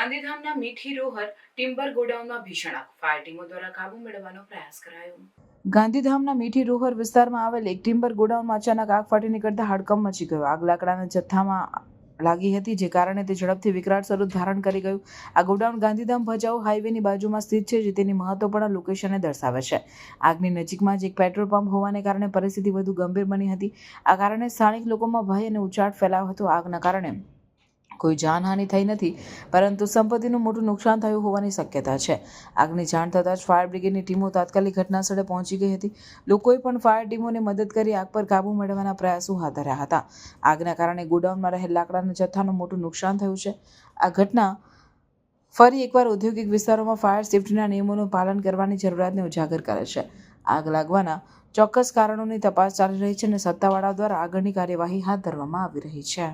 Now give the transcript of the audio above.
ગાંધીધામના મીઠી રોહર ટિમ્બર ગોડાઉનમાં ભીષણ આગ. ફાયર ટીમો દ્વારા કાબુ મેળવવાનો પ્રયાસ કરાયો. ગાંધીધામના મીઠી રોહર વિસ્તારમાં આવેલ એક ટિમ્બર ગોડાઉનમાં અચાનક આગ ફાટી નીકળતા હડકંપ મચી ગયો. આગ લાકડાના જથ્થામાં લાગી હતી, જે કારણે તે ઝડપથી વિકરાળ સ્વરૂપ ધારણ કરી ગયું. આ ગોડાઉન ગાંધીધામ ભચાઉ હાઈવેની બાજુમાં સ્થિત છે, જે તેની મહત્વપૂર્ણ લોકેશનને દર્શાવે છે. આગની નજીકમાં જ એક પેટ્રોલ પંપ હોવાને કારણે પરિસ્થિતિ વધુ ગંભીર બની હતી. આ કારણે સ્થાનિક લોકોમાં ભય અને ઉચાટ ફેલાયો હતો. આગના કારણે કોઈ જાનહાનિ થઈ નથી, પરંતુ સંપત્તિનું મોટું નુકસાન થયું હોવાની શક્યતા છે. આગની જાણ થતાં જ ફાયર બ્રિગેડની ટીમો તાત્કાલિક ઘટનાસ્થળે પહોંચી ગઈ હતી. લોકોએ પણ ફાયર ટીમોને મદદ કરી આગ પર કાબૂ મેળવવાના પ્રયાસો હાથ ધર્યા હતા. આગના કારણે ગોડાઉનમાં રહેલ લાકડાના જથ્થાનું મોટું નુકસાન થયું છે. આ ઘટના ફરી એકવાર ઔદ્યોગિક વિસ્તારોમાં ફાયર સેફ્ટીના નિયમોનું પાલન કરવાની જરૂરિયાતને ઉજાગર કરે છે. આગ લાગવાના ચોક્કસ કારણોની તપાસ ચાલી રહી છે અને સત્તાવાળા દ્વારા આગળની કાર્યવાહી હાથ ધરવામાં આવી રહી છે.